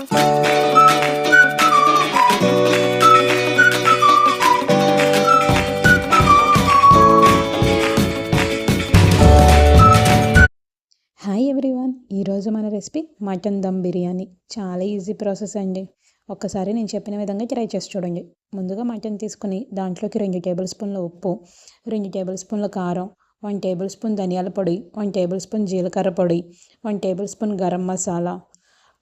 Hi everyone ఈరోజు మన recipe mutton dum biryani. చాలా ఈజీ ప్రాసెస్ అండి. ఒక్కసారి నేను చెప్పిన విధంగా ట్రై చేసి చూడండి. ముందుగా మటన్ తీసుకుని దాంట్లోకి రెండు టేబుల్ స్పూన్ల ఉప్పు రెండు టేబుల్ స్పూన్ల కారం వన్ టేబుల్ స్పూన్ ధనియాల పొడి వన్ టేబుల్ స్పూన్ జీలకర్ర పొడి one tablespoon garam masala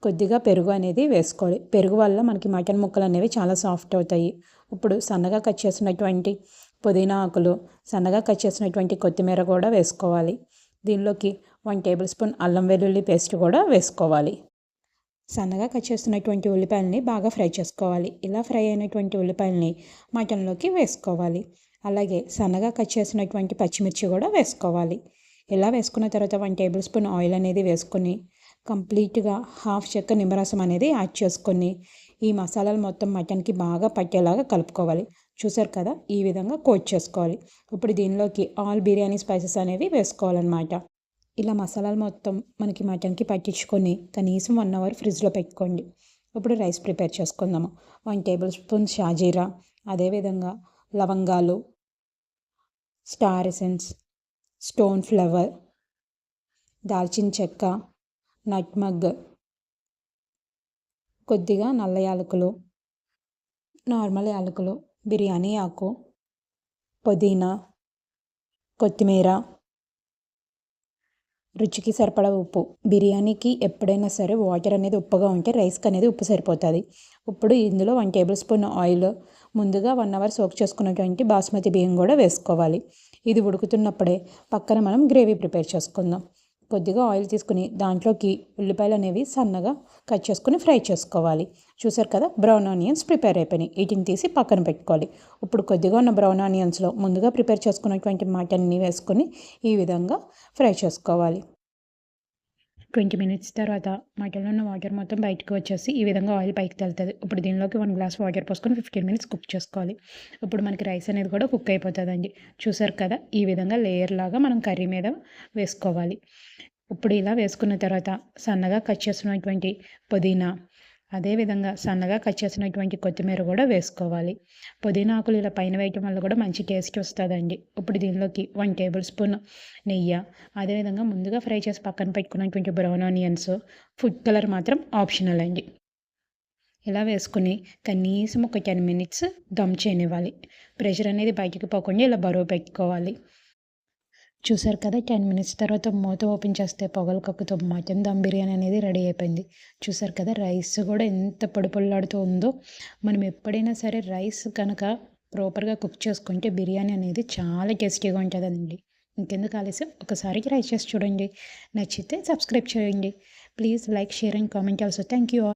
కొద్దిగా పెరుగు అనేది వేసుకోవాలి. పెరుగు వల్ల మనకి మటన్ ముక్కలు అనేవి చాలా సాఫ్ట్ అవుతాయి. ఇప్పుడు సన్నగా కట్ చేసినటువంటి పుదీనా ఆకులు సన్నగా కట్ చేసినటువంటి కొత్తిమీర కూడా వేసుకోవాలి. దీనిలోకి వన్ టేబుల్ స్పూన్ అల్లం వెల్లుల్లి పేస్ట్ కూడా వేసుకోవాలి. సన్నగా కట్ చేస్తున్నటువంటి ఉల్లిపాయలని బాగా ఫ్రై చేసుకోవాలి. ఇలా ఫ్రై అయినటువంటి ఉల్లిపాయలని మటన్లోకి వేసుకోవాలి. అలాగే సన్నగా కట్ చేసినటువంటి పచ్చిమిర్చి కూడా వేసుకోవాలి. ఇలా వేసుకున్న తర్వాత వన్ టేబుల్ స్పూన్ ఆయిల్ అనేది వేసుకొని కంప్లీట్గా హాఫ్ చెక్క నిమ్మరసం అనేది యాడ్ చేసుకొని ఈ మసాలాలు మొత్తం మటన్కి బాగా పట్టేలాగా కలుపుకోవాలి. చూసారు కదా? ఈ విధంగా కోట్ చేసుకోవాలి. ఇప్పుడు దీనిలోకి ఆల్ బిర్యానీ స్పైసెస్ అనేవి వేసుకోవాలన్నమాట. ఇలా మసాలాలు మొత్తం మనకి మటన్కి పట్టించుకొని కనీసం వన్ అవర్ ఫ్రిడ్జ్లో పెట్టుకోండి. ఇప్పుడు రైస్ ప్రిపేర్ చేసుకుందాము. వన్ టేబుల్ స్పూన్ షాజీరా అదేవిధంగా లవంగాలు స్టార్ ఎసెన్స్ స్టోన్ ఫ్లవర్ దాల్చిన చెక్క నట్మగ్ కొద్దిగా నల్ల యాలకులు నార్మల్ యాలకులు బిర్యానీ ఆకు పుదీనా కొత్తిమీర. రుచికి సరిపడా ఉప్పు. బిర్యానీకి ఎప్పుడైనా సరే వాటర్ అనేది ఉప్పుగా ఉంటే రైస్కి అనేది ఉప్పు సరిపోతుంది. ఇప్పుడు ఇందులో వన్ టేబుల్ స్పూన్ ఆయిల్ ముందుగా వన్ అవర్ సోక్ చేసుకున్నటువంటి బాస్మతి బియ్యం కూడా వేసుకోవాలి. ఇది ఉడుకుతున్నప్పుడే పక్కన మనం గ్రేవీ ప్రిపేర్ చేసుకుందాం. కొద్దిగా ఆయిల్ తీసుకుని దాంట్లోకి ఉల్లిపాయలు అనేవి సన్నగా కట్ చేసుకుని ఫ్రై చేసుకోవాలి. చూసారు కదా? బ్రౌన్ ఆనియన్స్ ప్రిపేర్ అయిపోయినాయి. వీటిని తీసి పక్కన పెట్టుకోవాలి. ఇప్పుడు కొద్దిగా ఉన్న బ్రౌన్ ఆనియన్స్లో ముందుగా ప్రిపేర్ చేసుకున్నటువంటి మటన్ని వేసుకొని ఈ విధంగా ఫ్రై చేసుకోవాలి. ట్వంటీ మినిట్స్ తర్వాత మటన్లో ఉన్న వాటర్ మొత్తం బయటకు వచ్చేసి ఈ విధంగా ఆయిల్ పైకి తెలుతుంది. ఇప్పుడు దీనిలోకి వన్ గ్లాస్ వాటర్ పోసుకొని ఫిఫ్టీన్ మినిట్స్ కుక్ చేసుకోవాలి. ఇప్పుడు మనకి రైస్ అనేది కూడా కుక్ అయిపోతుందండి. చూసారు కదా ఈ విధంగా లేయర్ లాగా మనం కర్రీ మీద వేసుకోవాలి. ఇప్పుడు ఇలా వేసుకున్న తర్వాత సన్నగా కట్ చేసినటువంటి పుదీనా అదేవిధంగా సన్నగా కట్ చేసినటువంటి కొత్తిమీర కూడా వేసుకోవాలి. పుదీనా ఆకులు ఇలా పైన వేయటం వల్ల కూడా మంచి టేస్ట్ వస్తుందండి. ఇప్పుడు దీనిలోకి వన్ టేబుల్ స్పూన్ నెయ్యి అదేవిధంగా ముందుగా ఫ్రై చేసి పక్కన పెట్టుకున్నటువంటి బ్రౌన్ ఆనియన్స్ ఫుడ్ కలర్ మాత్రం ఆప్షనల్ అండి. ఇలా వేసుకుని కనీసం ఒక టెన్ మినిట్స్ దమ్ చేయనివ్వాలి. ప్రెషర్ అనేది బయటికి పోకుండా ఇలా బరువు పెట్టుకోవాలి. చూసారు కదా టెన్ మినిట్స్ తర్వాత మూత ఓపెన్ చేస్తే పొగలు కక్కుతో మటన్ దమ్ బిర్యానీ అనేది రెడీ అయిపోయింది. చూసారు కదా రైస్ కూడా ఎంత పొడి ఉందో. మనం ఎప్పుడైనా సరే రైస్ కనుక ప్రాపర్గా కుక్ చేసుకుంటే బిర్యానీ అనేది చాలా టేస్టీగా ఉంటుందండి. ఇంకెందుకు ఆలస్యం? ఒకసారి ట్రై చేసి చూడండి. నచ్చితే సబ్స్క్రైబ్ చేయండి. Please like share and comment also. Thank you